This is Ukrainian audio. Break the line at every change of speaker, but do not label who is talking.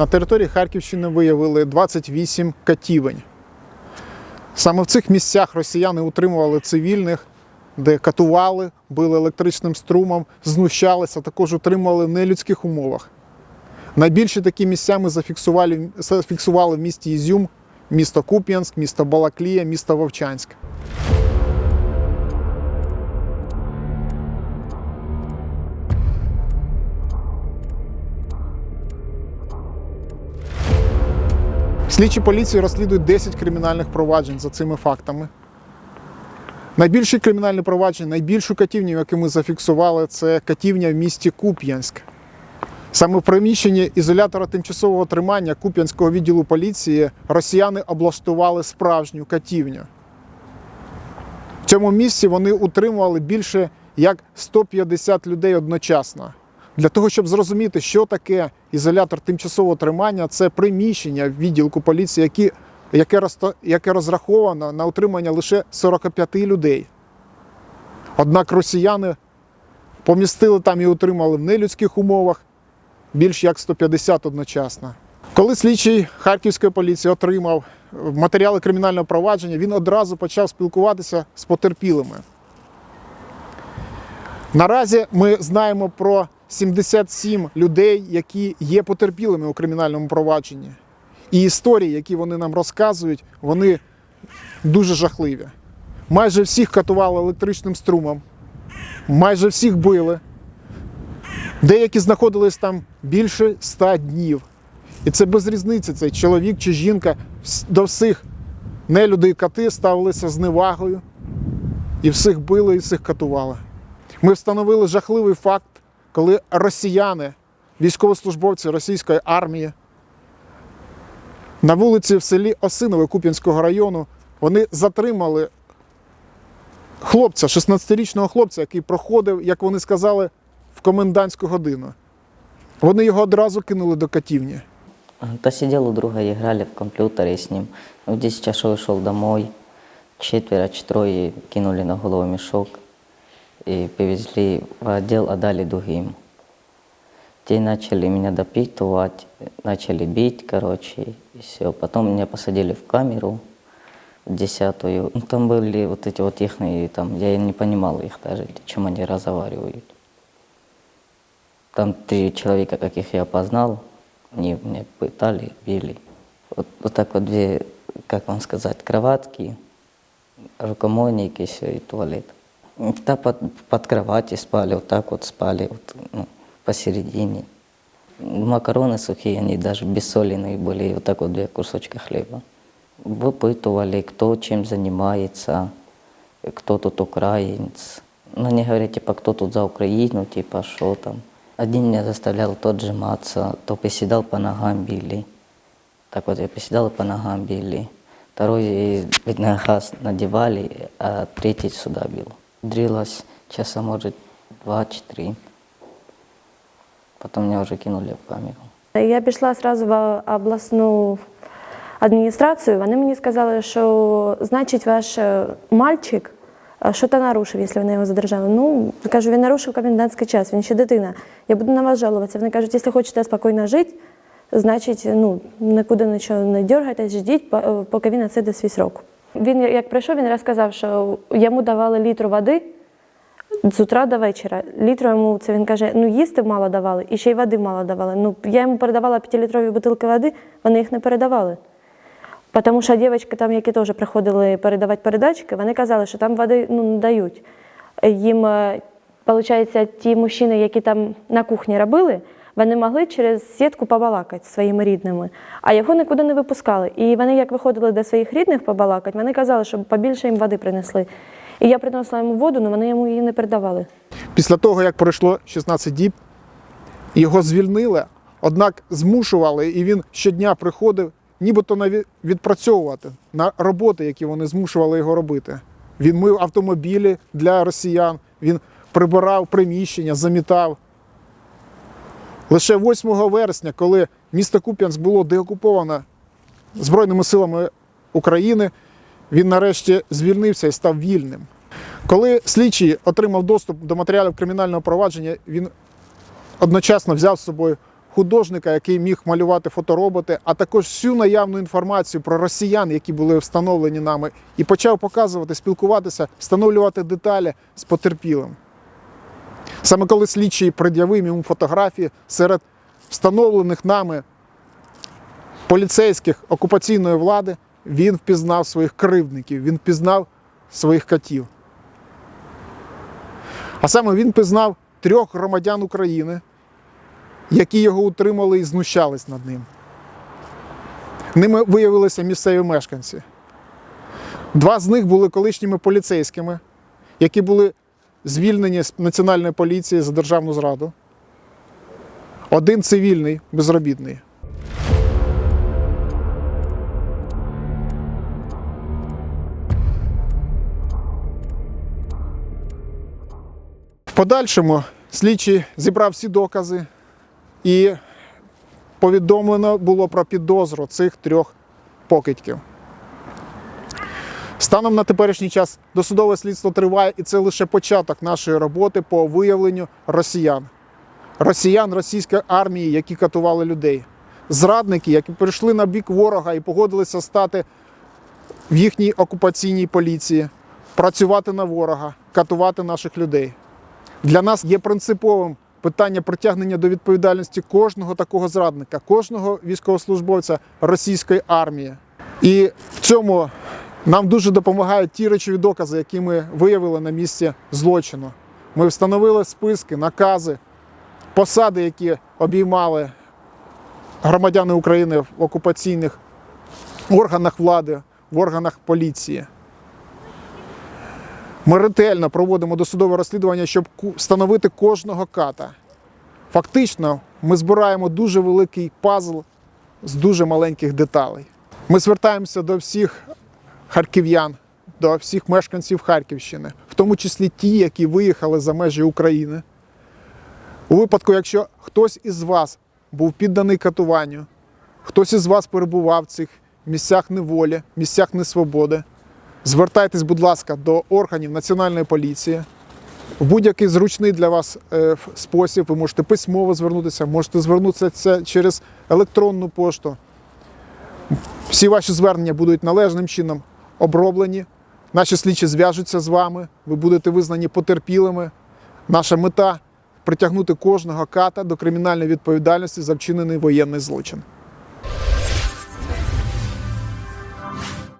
на території Харківщини виявили 28 катівень. Саме в цих місцях росіяни утримували цивільних, де катували, били електричним струмом, знущалися, також утримували в нелюдських умовах. Найбільші такі місця ми зафіксували, зафіксували в місті Ізюм, місто Куп'янськ, місто Балаклія, місто Вовчанськ. Слідчі поліції розслідують 10 кримінальних проваджень за цими фактами. Найбільші кримінальні провадження, найбільшу катівню, яку ми зафіксували, це катівня в місті Куп'янськ. Саме в приміщенні ізолятора тимчасового тримання Куп'янського відділу поліції росіяни облаштували справжню катівню. В цьому місці вони утримували більше як 150 людей одночасно. Для того, щоб зрозуміти, що таке ізолятор тимчасового тримання, це приміщення відділку поліції, які, яке, яке розраховано на утримання лише 45 людей. Однак росіяни помістили там і утримали в нелюдських умовах більш як 150 одночасно. Коли слідчий Харківської поліції отримав матеріали кримінального провадження, він одразу почав спілкуватися з потерпілими. Наразі ми знаємо про 77 людей, які є потерпілими у кримінальному провадженні. І історії, які вони нам розказують, вони дуже жахливі. Майже всіх катували електричним струмом, майже всіх били. Деякі знаходились там більше ста днів. І це без різниці, цей чоловік чи жінка до всіх нелюди і кати ставилися з невагою, і всіх били, і всіх катували. Ми встановили жахливий факт, коли росіяни, військовослужбовці російської армії, на вулиці в селі Осинове Куп'янського району вони затримали хлопця, 16-річного хлопця, який проходив, як вони сказали, в комендантську годину. Вони його одразу кинули до катівні.
Да сидел у друга, играли в компьютере с ним. В 10 часов домой, четверо, четверо кинули на голову мешок и привезли в отдел, отдали другим. Те начали меня допитывать, начали бить, короче, и все. Потом меня посадили в камеру, в десятую. Ну, Там были вот эти вот их, там, я не понимал их даже, чем они разговаривают. Там три человека, каких я познал, они меня пытали, били. Вот, вот так вот две, как вам сказать, кроватки, рукомойник и все, и туалет. Да, под, под кровати спали, вот так вот спали, вот, ну, посередине. Макароны сухие, они даже бессоленые были, и вот так вот две кусочка хлеба. Выпытывали, кто чем занимается, кто тут украинец. Ну, они говорят, типа, кто тут за Украину, типа, что там. Один меня заставлял то отжиматься, то приседал по ногам били. Так вот я приседал по ногам били. Второй ведь на надевали, а третий сюда бил. Дрилась часа, может, два-четыре. Потом меня уже кинули в камеру.
Я пішла одразу в обласну адміністрацію. Вони мені сказали, що значить ваш е, мальчик е, що то нарушив, якщо вони його задержали. Ну, кажу, він нарушив комендантський час, він ще дитина. Я буду на вас жалуватися. Вони кажуть, якщо хочете спокійно жити, значить, ну, нікуди нічого не дергайтесь, ждіть, е, поки він відсиде свій срок. Він, як прийшов, він розказав, що йому давали літру води з утра до вечора. Літру йому це він каже, ну їсти мало давали, і ще й води мало давали. Ну, я йому передавала 5-літрові бутилки води, вони їх не передавали. Тому що дівчатки, там, які теж приходили передавати передачки, вони казали, що там води ну, не дають. Їм, виходить, ті мужчини, які там на кухні робили, вони могли через сітку побалакати зі своїми рідними, а його нікуди не випускали. І вони, як виходили до своїх рідних побалакати, вони казали, щоб побільше їм води принесли. І я приносила йому воду, але вони йому її не передавали.
Після того, як пройшло 16 діб, його звільнили, однак змушували, і він щодня приходив, нібито наві- відпрацьовувати на роботи, які вони змушували його робити. Він мив автомобілі для росіян, він прибирав приміщення, замітав. Лише 8 вересня, коли місто Куп'янськ було деокуповано Збройними силами України, він нарешті звільнився і став вільним. Коли слідчий отримав доступ до матеріалів кримінального провадження, він одночасно взяв з собою художника, який міг малювати фотороботи, а також всю наявну інформацію про росіян, які були встановлені нами, і почав показувати, спілкуватися, встановлювати деталі з потерпілим. Саме коли слідчий пред'явив йому фотографії серед встановлених нами поліцейських окупаційної влади, він впізнав своїх кривдників, він впізнав своїх катів. А саме він пізнав трьох громадян України, які його утримали і знущались над ним. Ними виявилися місцеві мешканці. Два з них були колишніми поліцейськими, які були звільнені з національної поліції за державну зраду. Один цивільний, безробітний. В подальшому слідчий зібрав всі докази і повідомлено було про підозру цих трьох покидьків. Станом на теперішній час досудове слідство триває, і це лише початок нашої роботи по виявленню росіян. Росіян російської армії, які катували людей. Зрадники, які перейшли на бік ворога і погодилися стати в їхній окупаційній поліції, працювати на ворога, катувати наших людей. Для нас є принциповим питання притягнення до відповідальності кожного такого зрадника, кожного військовослужбовця російської армії. І в цьому нам дуже допомагають ті речові докази, які ми виявили на місці злочину. Ми встановили списки, накази, посади, які обіймали громадяни України в окупаційних органах влади, в органах поліції. Ми ретельно проводимо досудове розслідування, щоб встановити кожного ката. Фактично, ми збираємо дуже великий пазл з дуже маленьких деталей. Ми звертаємося до всіх харків'ян, до всіх мешканців Харківщини, в тому числі ті, які виїхали за межі України. У випадку, якщо хтось із вас був підданий катуванню, хтось із вас перебував в цих місцях неволі, місцях несвободи, звертайтесь, будь ласка, до органів Національної поліції. В будь-який зручний для вас е, спосіб ви можете письмово звернутися, можете звернутися через електронну пошту. Всі ваші звернення будуть належним чином оброблені. Наші слідчі зв'яжуться з вами, ви будете визнані потерпілими. Наша мета притягнути кожного ката до кримінальної відповідальності за вчинений воєнний злочин.